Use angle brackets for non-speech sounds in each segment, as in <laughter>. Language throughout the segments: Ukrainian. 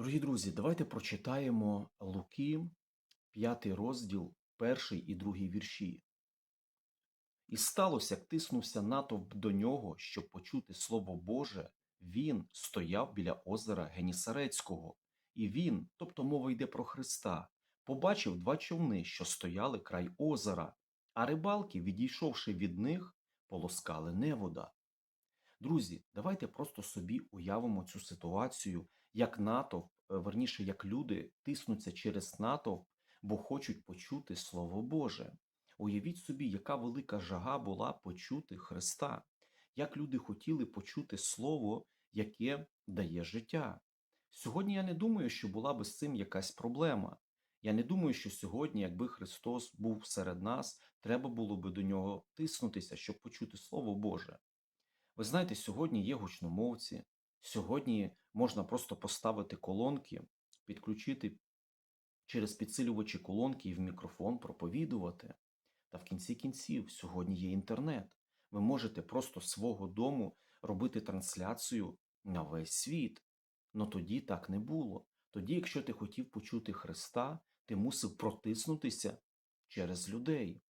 Дорогі друзі, давайте прочитаємо Луки, 5 розділ, перший і другий вірші. І сталося, як тиснувся натовп до нього, щоб почути Слово Боже, він стояв біля озера Генісарецького, і він, тобто мова йде про Христа, побачив два човни, що стояли край озера, а рибалки, відійшовши від них, полоскали невода. Друзі, давайте просто собі уявимо цю ситуацію, як натовп, е, верніше, як люди тиснуться через натовп, бо хочуть почути Слово Боже. Уявіть собі, яка велика жага була почути Христа, як люди хотіли почути Слово, яке дає життя. Сьогодні я не думаю, що була би з цим якась проблема. Я не думаю, що сьогодні, якби Христос був серед нас, треба було би до нього тиснутися, щоб почути Слово Боже. Ви знаєте, сьогодні є гучномовці, сьогодні можна просто поставити колонки, підключити через підсилювачі колонки і в мікрофон проповідувати. Та в кінці кінців сьогодні є інтернет. Ви можете просто свого дому робити трансляцію на весь світ. Но тоді так не було. Тоді, якщо ти хотів почути Христа, ти мусив протиснутися через людей.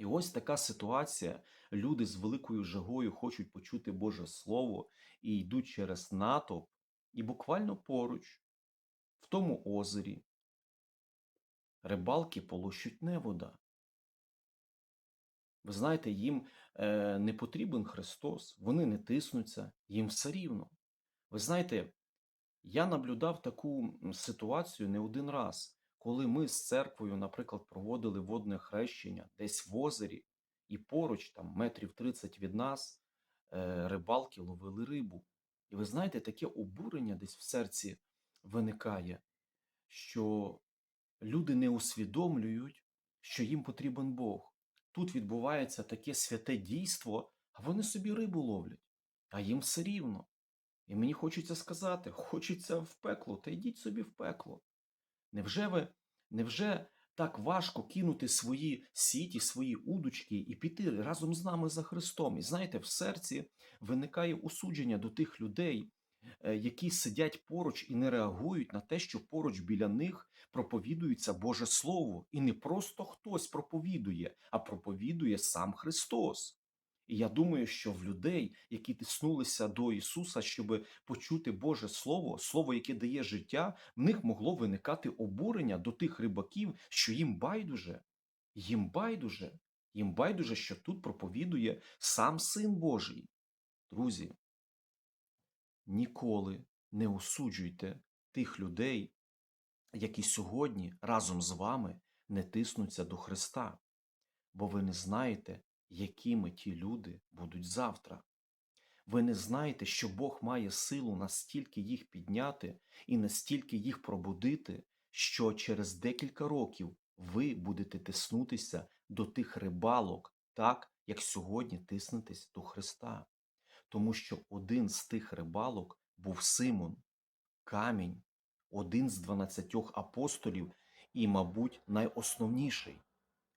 І ось така ситуація. Люди з великою жагою хочуть почути Боже Слово і йдуть через натовп, і буквально поруч, в тому озері, рибалки полощуть невода. Ви знаєте, їм е, не потрібен Христос, вони не тиснуться, їм все рівно. Ви знаєте, я наблюдав таку ситуацію не один раз, коли ми з церквою, наприклад, проводили водне хрещення десь в озері, і поруч, там метрів 30 від нас, е, рибалки ловили рибу. І ви знаєте, таке обурення десь в серці виникає, що люди не усвідомлюють, що їм потрібен Бог. Тут відбувається таке святе дійство, а вони собі рибу ловлять, а їм все рівно. І мені хочеться сказати, <laughs> хочеться в пекло, та йдіть собі в пекло. Невже ви, невже так важко кинути свої сіті, свої удочки і піти разом з нами за Христом? І знаєте, в серці виникає усудження до тих людей, е, які сидять поруч і не реагують на те, що поруч біля них проповідується Боже Слово. І не просто хтось проповідує, а проповідує сам Христос. І я думаю, що в людей, які тиснулися до Ісуса, щоб почути Боже Слово, Слово, яке дає життя, в них могло виникати обурення до тих рибаків, що їм байдуже, їм байдуже, їм байдуже, що тут проповідує сам Син Божий. Друзі, ніколи не осуджуйте тих людей, які сьогодні разом з вами не тиснуться до Христа, бо ви не знаєте, якими ті люди будуть завтра. Ви не знаєте, що Бог має силу настільки їх підняти і настільки їх пробудити, що через декілька років ви будете тиснутися до тих рибалок, так як сьогодні тиснетесь до Христа. Тому що один з тих рибалок був Симон, камінь, один з дванадцятьох апостолів і, мабуть, найосновніший.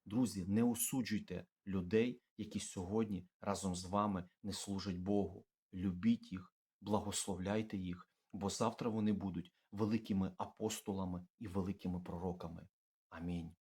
Друзі, не осуджуйте людей, які сьогодні разом з вами не служать Богу. Любіть їх, благословляйте їх, бо завтра вони будуть великими апостолами і великими пророками. Амінь.